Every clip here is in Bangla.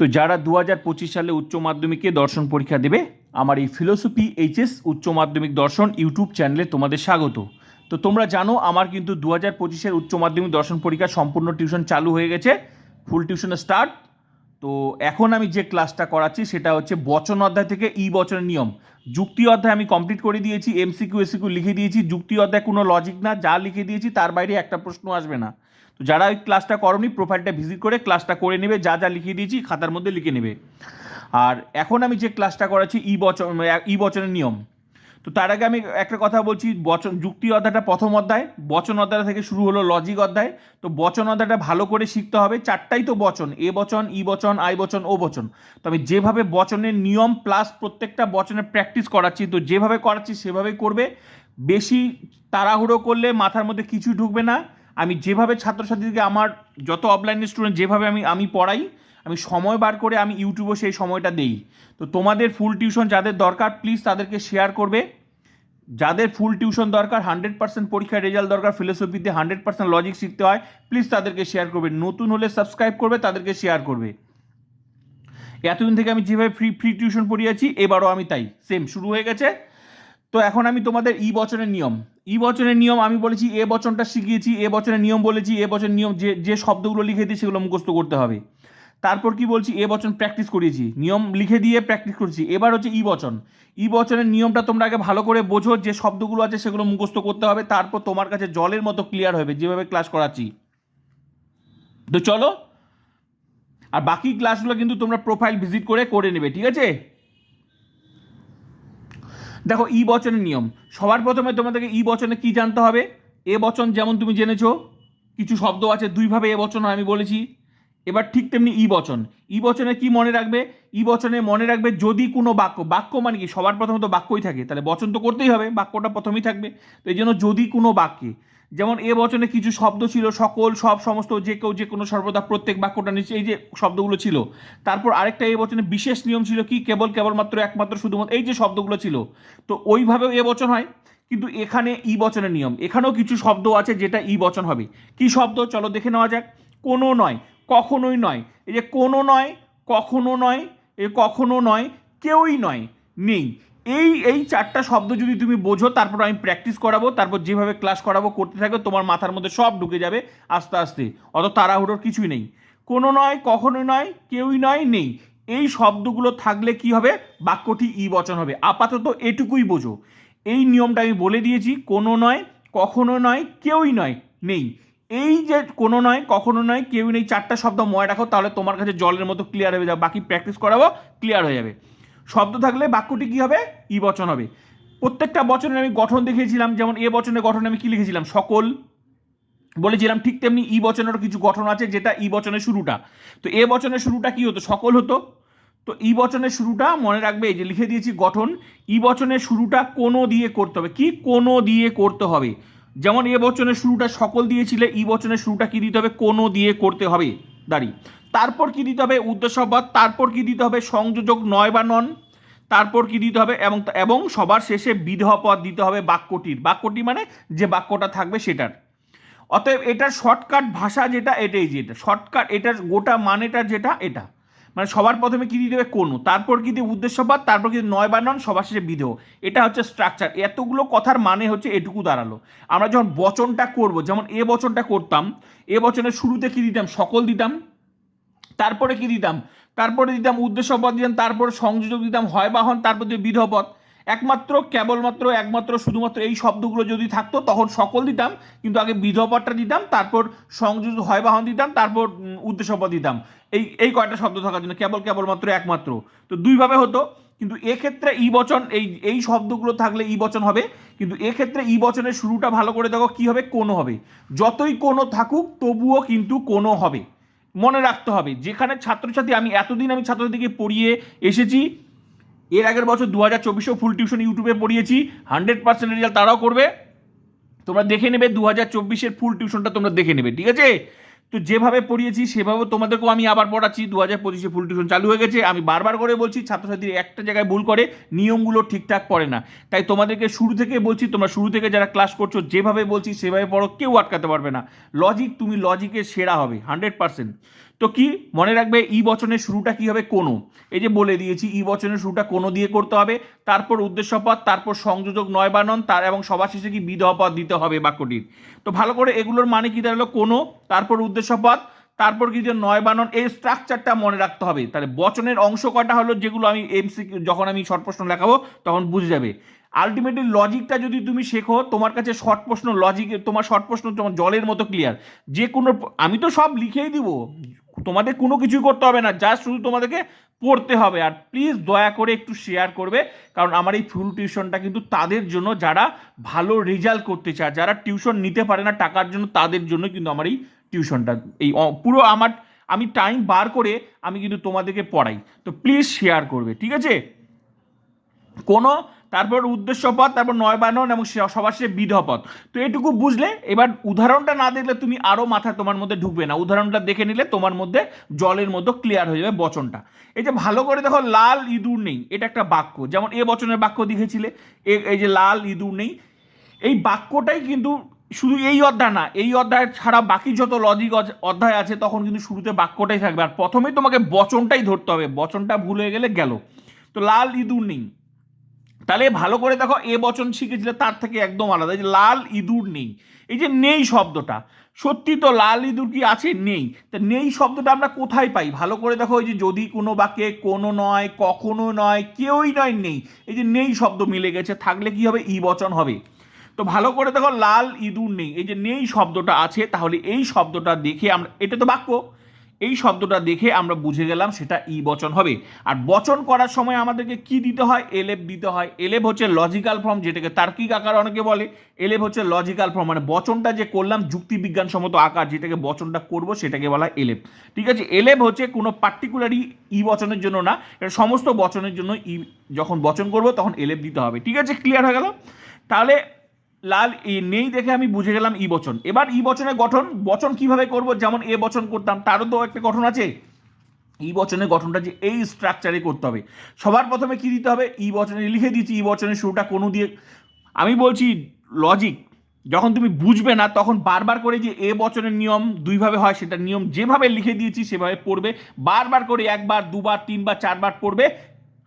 তো যারা দু হাজার পঁচিশ সালে উচ্চ মাধ্যমিকে দর্শন পরীক্ষা দেবে, আমার এই ফিলোসফি এইচএস উচ্চ মাধ্যমিক দর্শন ইউটিউব চ্যানেলে তোমাদের স্বাগত। তো তোমরা জানো, আমার কিন্তু দু হাজার পঁচিশের উচ্চ মাধ্যমিক দর্শন পরীক্ষা সম্পূর্ণ টিউশন চালু হয়ে গেছে, ফুল টিউশন স্টার্ট। তো এখন আমি যে ক্লাসটা করাচ্ছি, সেটা হচ্ছে বচন অধ্যায় থেকে ই বচনের নিয়ম। যুক্তি অধ্যায় আমি কমপ্লিট করে দিয়েছি এমসিকিউ এসিকিউ লিখে দিয়েছি। যুক্তি অধ্যায় কোনো লজিক না, যা লিখে দিয়েছি তার বাইরে একটা প্রশ্ন আসবে না। তো যারা ওই ক্লাসটা করনি প্রোফাইলটা ভিজিট করে ক্লাসটা করে নেবে, যা যা লিখিয়ে দিয়েছি খাতার মধ্যে লিখে নেবে। আর এখন আমি যে ক্লাসটা করাচ্ছি, ই বচন, ই বচনের নিয়ম। তো তার আগে আমি একটা কথা বলছি, বচন, যুক্তি অধ্যায়টা প্রথম অধ্যায়, বচন অধ্যায় থেকে শুরু হলো লজিক অধ্যায়। তো বচন অধ্যায়টা ভালো করে শিখতে হবে, চারটাই তো বচন, এ বচন, ই বচন, আই বচন, ও বচন। তো আমি যেভাবে বচনের নিয়ম প্লাস প্রত্যেকটা বচনের প্র্যাকটিস করাচ্ছি, তো যেভাবে করাচ্ছি সেভাবেই করবে। বেশি তাড়াহুড়ো করলে মাথার মধ্যে কিছুই ঢুকবে না। আমি যেভাবে ছাত্রছাত্রীদেরকে, আমার যত অফলাইন স্টুডেন্ট যেভাবে আমি আমি পড়াই আমি সময় বার করে আমি ইউটিউবে সেই সময়টা দেই। তো তোমাদের ফুল টিউশন যাদের দরকার প্লিজ তাদেরকে শেয়ার করবে। যাদের ফুল টিউশন দরকার হান্ড্রেড পার্সেন্ট পরীক্ষার রেজাল্ট দরকার ফিলোসফিতে হান্ড্রেড পার্সেন্ট লজিক শিখতে হয় প্লিজ তাদেরকে শেয়ার করবে। নতুন হলে সাবস্ক্রাইব করবে, তাদেরকে শেয়ার করবে। এতদিন থেকে আমি যেভাবে ফ্রি ফ্রি টিউশন পড়িয়েছি এবারও আমি তাই সেম শুরু হয়ে গেছে। তো এখন আমি তোমাদের ই বচনের নিয়ম। ই বচনের নিয়ম আমি বলেছি, এ বচনটা শিখিয়েছি, এ বচনের নিয়ম বলেছি, এ বচনের নিয়ম যে যে শব্দগুলো লিখে দিই সেগুলো মুখস্থ করতে হবে। তারপর কি বলছি? এ বচন প্র্যাকটিস করিয়েছি। নিয়ম লিখে দিয়ে প্র্যাকটিস করেছি। এবার হচ্ছে ই বচন। ই বচনের নিয়মটা তোমরা আগে ভালো করে বোঝো, যে শব্দগুলো আছে সেগুলো মুখস্থ করতে হবে, তারপর তোমার কাছে জলের মতো ক্লিয়ার হবে, যেভাবে ক্লাস করাচ্ছি। তো চলো। আর বাকি ক্লাসগুলো কিন্তু তোমরা প্রোফাইল ভিজিট করে করে নেবে, ঠিক আছে? দেখো, ই বচনের নিয়ম। সবার প্রথমে তোমাদেরকে ই বচনে কি জানতে হবে? এ বচন যেমন তুমি জেনেছো, কিছু শব্দ আছে, দুইভাবে এ বচন আমি বলেছি। এবার ঠিক তেমনি ই বচন ই বচনে কি মনে রাখবে? ই বচনে মনে রাখবে যদি কোনো বাক্য বাক্য মানে কি? সবার প্রথমে তো বাক্যই থাকে। তাহলে বচন তো করতেই হবে, বাক্যটা প্রথমেই থাকবে। তো এই জন্য যদি কোনো বাক্যে, যেমন এ বচনে কিছু শব্দ ছিল, সকল, সব সমস্ত, যে কেউ, যে কোনো সর্বদা প্রত্যেক বাক্যটা নিচে, এই যে শব্দগুলো ছিল। তারপর আরেকটা এ বচনে বিশেষ নিয়ম ছিল কি? কেবল, কেবলমাত্র, একমাত্র, শুধুমাত্র, এই যে শব্দগুলো ছিল। তো ওইভাবেও এ বচন হয়। কিন্তু এখানে ই বচনের নিয়ম। এখানেও কিছু শব্দ আছে যেটা ই বচন হবে। কি শব্দ? চলো দেখে নেওয়া যাক। কোনো নয়। কখনোই নয়। এই যে কোনো নয়, কখনো নয়, এ কখনো নয়, কেউই নয়, নেই। এই এই চারটা শব্দ যদি তুমি বোঝো, তারপর আমি প্র্যাকটিস করাবো, তারপর যেভাবে ক্লাস করাবো, করতে থাকবে তোমার মাথার মধ্যে সব ঢুকে যাবে আস্তে আস্তে। অত তাড়াহুড়োর কিছুই নেই। কোনো নয়, কখনোই নয়, কেউই নয়, নেই। এই শব্দগুলো থাকলে কি হবে? বাক্যটি ই বচন হবে। আপাতত এটুকুই বোঝো। এই নিয়মটা আমি বলে দিয়েছি, কোনো নয়, কখনো নয়, কেউই নয়, নেই। এই যে কোনো নয়, কখনো নয় কেউ নেই, চারটা শব্দ মনে রাখো, তাহলে তোমার কাছে জলের মতো ক্লিয়ার হয়ে যাবে, বাকি প্র্যাকটিস করাবো ক্লিয়ার হয়ে যাবে। শব্দ থাকলে বাক্যটি কী হবে? ই বচন হবে। প্রত্যেকটা বচনের আমি গঠন দেখিয়েছিলাম, যেমন এ বচনের গঠন আমি কী লিখেছিলাম? সকল। বলেছিলাম ঠিক তেমনি ই বচনেরও কিছু গঠন আছে, যেটা ই বচনের শুরুটা। তো এ বচনের শুরুটা কি হতো? সকল হতো। তো ই বচনের শুরুটা মনে রাখবে, এই যে লিখে দিয়েছি গঠন, ই বচনের শুরুটা কোনো দিয়ে করতে হবে। কি? কোনো দিয়ে করতে হবে। যেমন এ বচনের শুরুটা সকল দিয়েছিলে, ই বচনের শুরুটা কি দিতে হবে? কোনো দিয়ে করতে হবে। দাঁড়ি। তারপর কি দিতে হবে? উদ্দেশ্যপদ তারপর কি দিতে হবে? সংযোজক নয় বা নন। তারপর কি দিতে হবে? এবং এবং সবার শেষে বিধহ পদ দিতে হবে বাক্যটির। বাক্যটি মানে যে বাক্যটা থাকবে সেটার। অতএব এটার শর্টকাট ভাষা যেটা, এটাই যেটা। শর্টকাট এটার গোটা মানেটা যেটা, এটা। মানে সবার প্রথমে কি দিয়ে দেবে? কোনো তারপর কি দিয়ে উদ্দেশ্যপদ তারপর কি নয় বা নন, সবার শেষে বিধেয়। এটা হচ্ছে স্ট্রাকচার এতগুলো কথার মানে হচ্ছে এটুকু দাঁড়াল। আমরা যখন বচনটা করব, যেমন এ বচনটা করতাম, এ বচনের শুরুতে কি দিতাম? সকল দিতাম। তারপরে কি দিতাম? তারপরে দিতাম উদ্দেশ্যপদ দিতাম, তারপরে সংযোজক দিতাম, হয় বাহন তারপর দিয়ে বিধপদ একমাত্র, কেবলমাত্র, একমাত্র, শুধুমাত্র এই শব্দগুলো যদি থাকতো, তখন সকল দিতাম, কিন্তু আগে বিধপদটা দিতাম, তারপর সংযোগ হয় বাহন দিতাম, তারপর উদ্দেশ্যপদ দিতাম। এই এই কয়টা শব্দ থাকার জন্য কেবল, কেবলমাত্র, একমাত্র। তো দুইভাবে হতো, কিন্তু এক্ষেত্রে ই বচন, এই এই শব্দগুলো থাকলে ই বচন হবে, কিন্তু এক্ষেত্রে ই বচনের শুরুটা ভালো করে দেখো কি হবে কোনো হবে। যতই কোনো থাকুক, তবুও কিন্তু কোনো হবে। মনে রাখতে হবে, যেখানে ছাত্রছাত্রী, আমি এতদিন আমি ছাত্রছাত্রীকে পড়িয়ে এসেছি এর আগের বছর দু হাজার চব্বিশেও ফুল টিউশন ইউটিউবে পড়িয়েছি হান্ড্রেড পার্সেন্ট রেজাল্ট তারাও করবে। তোমরা দেখে নেবে দু হাজার চব্বিশের ফুল টিউশনটা তোমরা দেখে নেবে, ঠিক আছে? তো যেভাবে পড়িয়েছি সেভাবে তোমাদেরকেও আমি আবার পড়াচ্ছি দু হাজার পঁচিশে ফুল টিউশন চালু হয়ে গেছে। আমি বারবার করে বলছি ছাত্রছাত্রী একটা জায়গায় ভুল করে, নিয়মগুলো ঠিকঠাক পড়ে না। তাই তোমাদেরকে শুরু থেকে বলছি, তোমরা শুরু থেকে যারা ক্লাস করছ, যেভাবে বলছি, সেভাবে পড়ো, কেউ আটকাতে পারবে না। লজিক তুমি লজিকের সেরা হবে হান্ড্রেড পার্সেন্ট তো কি মনে রাখবে, ই বচনের শুরুটা কি হবে? কোনো। এই যে বলে দিয়েছি, ই বচনের শুরুটা কোনো দিয়ে করতে হবে? তারপর উদ্দেশ্যপদ তারপর সংযোজক নয় বানন তার এবং সবার শেষে কি বিধপদ দিতে হবে বাক্যটির। তো ভালো করে এগুলোর মানে কি দাঁড়াল? কোনো, তারপর উদ্দেশ্যপদ তারপর কি যে নয় বানন এই স্ট্রাকচারটা মনে রাখতে হবে। তাহলে বচনের অংশ কটা হলো যেগুলো আমি এমসি যখন আমি শর্ট প্রশ্ন লেখাবো, তখন বুঝে যাবে। আলটিমেটলি লজিকটা যদি তুমি শেখো, তোমার কাছে শর্ট প্রশ্ন লজিক তোমার শর্ট প্রশ্ন তোমার জলের মতো ক্লিয়ার যে কোনো, আমি তো সব লিখেই দিব। তোমাদের কোনো কিছুই করতে হবে না জাস্ট শুধু তোমাদেরকে পড়তে হবে। আর প্লিজ দয়া করে একটু শেয়ার করবে, কারণ আমার এই ফুল টিউশনটা কিন্তু তাদের জন্য যারা ভালো রেজাল্ট করতে চায়, যারা টিউশন নিতে পারে না টাকার জন্য, তাদের জন্য কিন্তু আমার এই টিউশনটা এই পুরো আমার, আমি টাইম বার করে আমি কিন্তু তোমাদেরকে পড়াই। তো প্লিজ শেয়ার করবে, ঠিক আছে? কোনো তারপর উদ্দেশ্যপদ তারপর নয়বানন এবং সবার শেষে বিধপদ তো এটুকু বুঝলে, এবার উদাহরণটা না দেখলে তুমি আরও মাথা তোমার মধ্যে ঢুকবে না। উদাহরণটা দেখে নিলে তোমার মধ্যে জলের মতো ক্লিয়ার হয়ে যাবে বচনটা। এই যে ভালো করে দেখো, লাল ইঁদুর নেই, এটা একটা বাক্য। যেমন এ বচনের বাক্য দেখেছিলে এই যে লাল ইঁদুর নেই, এই বাক্যটাই কিন্তু শুধু এই অধ্যায় না, এই অধ্যায় ছাড়া বাকি যত লজিক অধ্যায় আছে, তখন কিন্তু শুরুতে বাক্যটাই থাকবে। আর প্রথমেই তোমাকে বচনটাই ধরতে হবে, বচনটা ভুল হয়ে গেলে গেল। তো লাল ইঁদুর নেই তাহলে ভালো করে দেখো, এ বচন শিখেছিলে, তার থেকে একদম আলাদা। এই যে লাল ইঁদুর নেই, এই যে নেই শব্দটা, সত্যি তো লাল ইঁদুর কি আছে? নেই। তা নেই শব্দটা আমরা কোথায় পাই? ভালো করে দেখো, এই যে যদি কোনো বাক্যে কোনো নয়, কখনো নয়, কেউই নয়, নেই। এই যে নেই শব্দ মিলে গেছে, থাকলে কি হবে? ই বচন হবে। তো ভালো করে দেখো, লাল ইঁদুর নেই। এই যে নেই শব্দটা আছে, তাহলে এই শব্দটা দেখে আমরা, এটা তো বাক্য। এই শব্দটা দেখে আমরা বুঝে গেলাম সেটা ই বচন হবে। আর বচন করার সময় আমাদেরকে কি দিতে হয়? এলেপ দিতে হয়। এলেভ হচ্ছে লজিক্যাল ফর্ম যেটাকে তার্কিক আকার অনেকে বলে। এলেপ হচ্ছে লজিক্যাল ফর্ম মানে বচনটা যে করলাম যুক্তিবিজ্ঞানসম্মত আকার, যেটাকে বচনটা করব সেটাকে বলা হয় এলেপ। ঠিক আছে? এলেভ হচ্ছে কোনো পার্টিকুলারই ই বচনের জন্য না, এটা সমস্ত বচনের জন্য ই, যখন বচন করব তখন এলেপ দিতে হবে। ঠিক আছে? ক্লিয়ার হয়ে গেল? তাহলে লাল এ নেই দেখে আমি বুঝে গেলাম ই বচন। এবার ই বচনের গঠন, বচন কীভাবে করব? যেমন এ বচন করতাম, তারও তো একটা গঠন আছে। ই বচনের গঠনটা যে এই স্ট্রাকচারে করতে হবে। সবার প্রথমে কি দিতে হবে? ই বচনে লিখে দিয়েছি, ই বচনের শুরুটা কোনো দিয়ে। আমি বলছি লজিক যখন তুমি বুঝবে না, তখন বারবার করে যে এ বচনের নিয়ম দুইভাবে হয়, সেটা নিয়ম যেভাবে লিখে দিয়েছি, সেভাবে পড়বে। বারবার করে একবার, দুবার, তিনবার, চারবার পড়বে।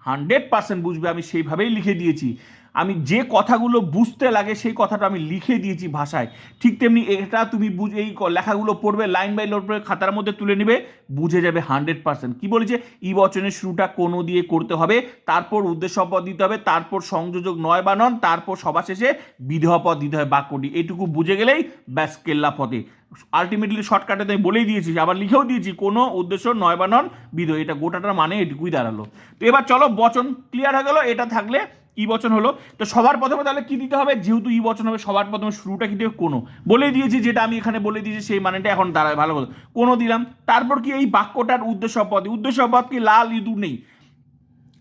হান্ড্রেড পার্সেন্ট বুঝবে, আমি সেইভাবেই লিখে দিয়েছি। আমি যে কথাগুলো বুঝতে লাগে সেই কথাটা আমি লিখে দিয়েছি ভাষায়। ঠিক তেমনি এটা তুমি বুঝ, এই লেখাগুলো পড়বে লাইন বাই পড়বে খাতার মধ্যে তুলে নেবে, বুঝে যাবে হান্ড্রেড পার্সেন্ট। কী বলেছে? ই বচনের শুরুটা কোনো দিয়ে করতে হবে? তারপর উদ্দেশ্য পদ দিতে হবে, তারপর সংযোজক নয় বানন তারপর সবার শেষে বিধেয় পদ দিতে হবে বাক্যটি। এইটুকু বুঝে গেলেই ব্যাস কেল্লা পদে। আলটিমেটলি শর্টকাটে আমি বলেই দিয়েছি, আবার লিখেও দিয়েছি, কোনো উদ্দেশ্য নয় বানন বিধেয়। এটা গোটাটার মানে এটুকুই দাঁড়াল। তো এবার চলো বচন ক্লিয়ার হয়ে গেলো, এটা থাকলে ই বচন হলো, তো সবার প্রথমে তাহলে কি দিতে হবে? যেহেতু ই বচন হবে, সবার প্রথমে শুরুটা কি দেবে? কোনো। বলে দিয়েছি যেটা আমি এখানে বলে দিয়েছি, সেই মানেটা এখন দাঁড়ায় ভালো কথা কোনো দিলাম। তারপর কি এই বাক্যটার উদ্দেশ্য পদ উদ্দেশ্য পদ কি লাল ইঁদুর নেই।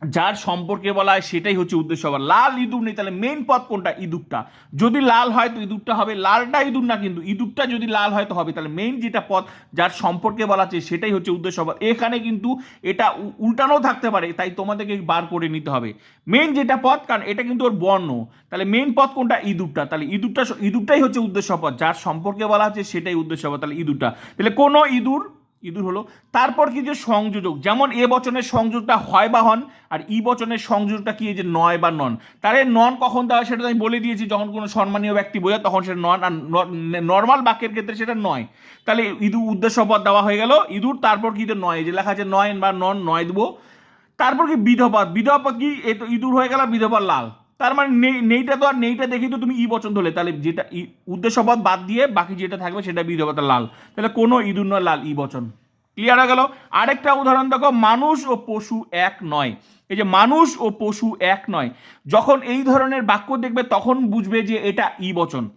যার সম্পর্কে বলা হয় সেটাই হচ্ছে উদ্দেশ্য আবার। লাল ইঁদুর নেই, তাহলে মেন পথ কোনটা? ইঁদুরটা। যদি লাল হয় তো ইঁদুরটা হবে, লালটা ইঁদুর না কিন্তু ইঁদুরটা যদি লাল হয় তো হবে। তাহলে মেইন যেটা পথ যার সম্পর্কে বলা আছে সেটাই হচ্ছে উদ্দেশ্য পদ এখানে কিন্তু এটা উল্টানো থাকতে পারে, তাই তোমাদেরকে বার করে নিতে হবে। মেইন যেটা পথ কারণ এটা কিন্তু ওর বর্ণ। তাহলে মেইন পথ কোনটা? ইঁদুরটা। তাহলে ইঁদুরটা ইঁদুরটাই হচ্ছে উদ্দেশ্য পথ যার সম্পর্কে বলা আছে সেটাই উদ্দেশ্য পথ তাহলে ইঁদুরটা। তাহলে কোনো ইঁদুর ইঁদুর হলো। তারপর কি যে সংযোজক, যেমন এ বচনের সংযোগটা হয় বা হন, আর ই বচনের সংযোগটা কি যে নয় বা নন। তাহলে নন কখন দেওয়া সেটা আমি বলে দিয়েছি, যখন কোনো সম্মানীয় ব্যক্তি বোঝায় তখন সেটা নন, আর নর্মাল বাক্যের ক্ষেত্রে সেটা নয়। তাহলে ইঁদুর উদ্দেশ্য পদ দেওয়া হয়ে গেল, ইঁদুর, তারপর কি যে নয় যে লেখা আছে নয় বা নন, নয় দেবো। তারপর কি বিধবাদ বিধবাদ কি এ তো ইঁদুর হয়ে গেল বিধবার লাল। তার মানে নেই নেইটা তো আর নেইটা দেখি তো তুমি ই বচন ধরলে তাহলে যেটা ই- উদ্দেশ্যপদ বাদ দিয়ে বাকি যেটা থাকবে সেটা বিধবাতা লাল। তাহলে কোনো ইঁদুর নয় লাল, ই বচন। ক্লিয়ার হয়ে গেল? আরেকটা উদাহরণ দেখো, মানুষ ও পশু এক নয়। এই যে মানুষ ও পশু এক নয়। যখন এই ধরনের বাক্য দেখবে, তখন বুঝবে যে এটা ই বচন।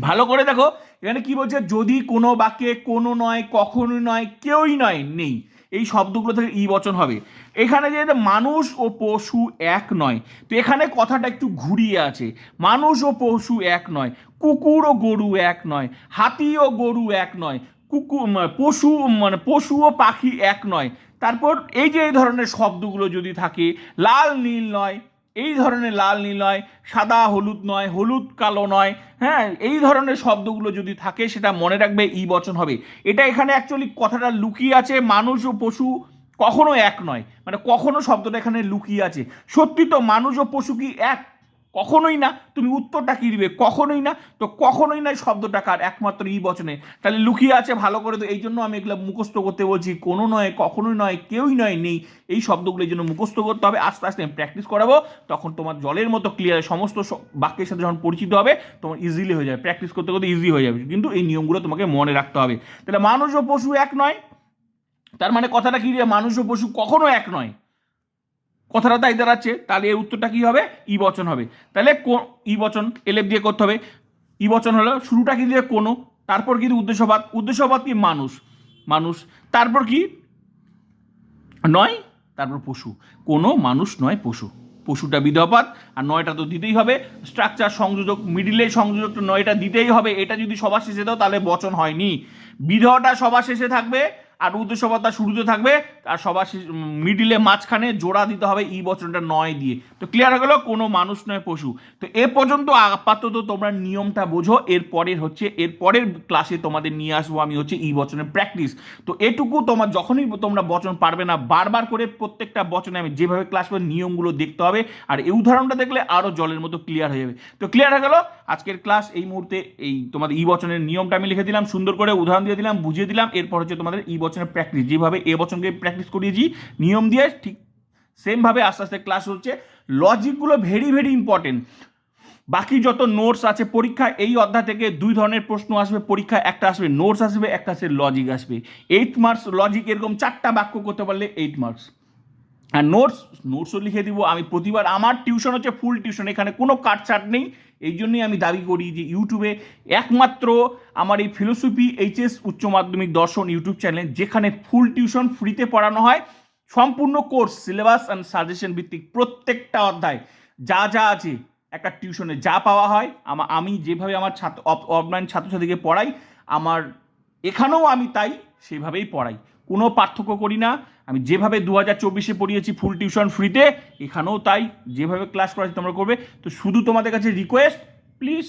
ভালো করে দেখো, এখানে কি বলছে? যদি কোনো বাক্যে কোনো নয় কখনো নয়, কেউই নয়, নেই। এই শব্দগুলো থেকে ই বচন হবে। এখানে যে মানুষ ও পশু এক নয়। তো এখানে কথাটা একটু ঘুরিয়ে আছে। মানুষ ও পশু এক নয়, কুকুর ও গরু এক নয়, হাতি ও গরু এক নয় কুকুর পশু মানে পশু ও পাখি এক নয়। তারপর এই যে এই ধরনের শব্দগুলো যদি থাকে, লাল, নীল নয় এই ধরনের লাল, নীল নয়, সাদা, হলুদ নয়, হলুদ, কালো নয় হ্যাঁ এই ধরনের শব্দগুলো যদি থাকে, সেটা মনে রাখবে ই বচন হবে। এটা এখানে অ্যাকচুয়ালি কথাটা লুকিয়ে আছে, মানুষ ও পশু কখনো এক নয়। মানে কখনো শব্দটা এখানে লুকিয়ে আছে। সত্যি তো মানুষ ও পশু কি এক? কখনোই না তুমি উত্তরটা কি দিবে? কখনোই না? তো কখনোই না শব্দটা কার? একমাত্র ই বচনে। তাহলে লুকিয়ে আছে, ভালো করে তো এই জন্য আমি এগুলো মুখস্থ করতে বলছি। কোনো নয়, কখনোই নয়, কেউই নয়, নেই। এই শব্দগুলো এই জন্য মুখস্থ করতে হবে। আস্তে আস্তে আমি প্র্যাকটিস করাবো। তখন তোমার জলের মতো ক্লিয়ার সমস্ত বাক্যের সাথে যখন পরিচিত হবে, তোমার ইজিলি হয়ে যাবে। প্র্যাকটিস করতে করতে ইজি হয়ে যাবে। কিন্তু এই নিয়মগুলো তোমাকে মনে রাখতে হবে। তাহলে মানুষ ও পশু এক নয়। তার মানে কথাটা কি মানুষ ও পশু কখনো এক নয়। কথাটা তাই দাঁড়াচ্ছে, তাহলে এর উত্তরটা কি হবে? ই বচন হবে। তাহলে ই বচন এলেপ দিয়ে করতে হবে। ই বচন হলো শুরুটা কি দিয়ে কোনো, তারপর কি উদ্দেশ্যবাদ উদ্দেশ্যবাদ কি? মানুষ। মানুষ। তারপর কি? নয়, তারপর পশু। কোনো মানুষ নয়, পশু। পশুটা বিধবাদ আর নয়টা তো দিতেই হবে। স্ট্রাকচার সংযোজক মিডিলে সংযোজক নয়টা দিতেই হবে। এটা যদি সবার শেষে দাও, তাহলে বচন হয়নি। বিধটা সবার শেষে থাকবে আর উদ্দেশ্যবাদটা শুরুতে থাকবে, আর সবার মিডিলে মাঝখানে জোড়া দিতে হবে ই বচনটা নয় দিয়ে। তো ক্লিয়ার হয়ে গেলো, কোনো মানুষ নয়, পশু। তো এ পর্যন্ত আপাতত তোমরা নিয়মটা বোঝো এরপরের হচ্ছে এরপরের ক্লাসে তোমাদের নিয়ে আসব আমি হচ্ছে ই বচনের প্র্যাকটিস তো এটুকু তোমার যখনই তোমরা বচন পারবে না, বারবার করে প্রত্যেকটা বচনে আমি যেভাবে ক্লাস করে নিয়মগুলো দেখতে হবে, আর এই উদাহরণটা দেখলে আরও জলের মতো ক্লিয়ার হয়ে যাবে। তো ক্লিয়ার হয়ে গেল, আজকের ক্লাস এই মুহূর্তে এই তোমাদের ই বচনের নিয়মটা আমি লিখে দিলাম, সুন্দর করে উদাহরণ দিয়ে দিলাম, বুঝিয়ে দিলাম, এরপর হচ্ছে তোমাদের ই বচনের প্র্যাকটিস যেভাবে এ বচনকে প্র্যাকটিস করিয়েছি, নিয়ম দিয়ে ঠিক সেমভাবে আস্তে আস্তে ক্লাস হচ্ছে। লজিকগুলো ভেরি ভেরি ইম্পর্টেন্ট বাকি যত নোটস আছে পরীক্ষা, এই অধ্যায় থেকে দুই ধরনের প্রশ্ন আসবে। পরীক্ষা একটা আসবে নোটস আসবে, একটা আসবে লজিক আসবে। এইট মার্কস লজিক এরকম চারটা বাক্য করতে পারলে এইট মার্কস আর নোটস নোটসও লিখে দিব, আমি প্রতিবার আমার টিউশন হচ্ছে ফুল টিউশন এখানে কোনো কাটছাট নেই। এই জন্যই আমি দাবি করি যে ইউটিউবে একমাত্র আমার এই ফিলোসফি এইচএস উচ্চ মাধ্যমিক দর্শন ইউটিউব চ্যানেল যেখানে ফুল টিউশন ফ্রিতে পড়ানো হয়, সম্পূর্ণ কোর্স সিলেবাস অ্যান্ড সাজেশন ভিত্তিক প্রত্যেকটা অধ্যায়, যা যা আছে, একটা টিউশনে যা পাওয়া হয়, আমা, আমি যেভাবে আমার ছাত্র অফলাইন ছাত্রছাত্রীকে পড়াই, আমার, এখানেও আমি তাই সেভাবেই পড়াই। কোনো পার্থক্য করি না। আমি যেভাবে দু হাজার চব্বিশে পড়িয়েছি ফুল টিউশন ফ্রিতে এখানেও তাই। যেভাবে ক্লাস করাচ্ছি তোমরা করবে। তো শুধু তোমাদের কাছে রিকোয়েস্ট প্লিজ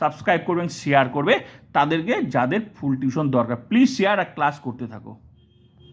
সাবস্ক্রাইব করবেন শেয়ার করবে। তাদেরকে যাদের ফুল টিউশন দরকার প্লিজ শেয়ার আর ক্লাস করতে থাকো।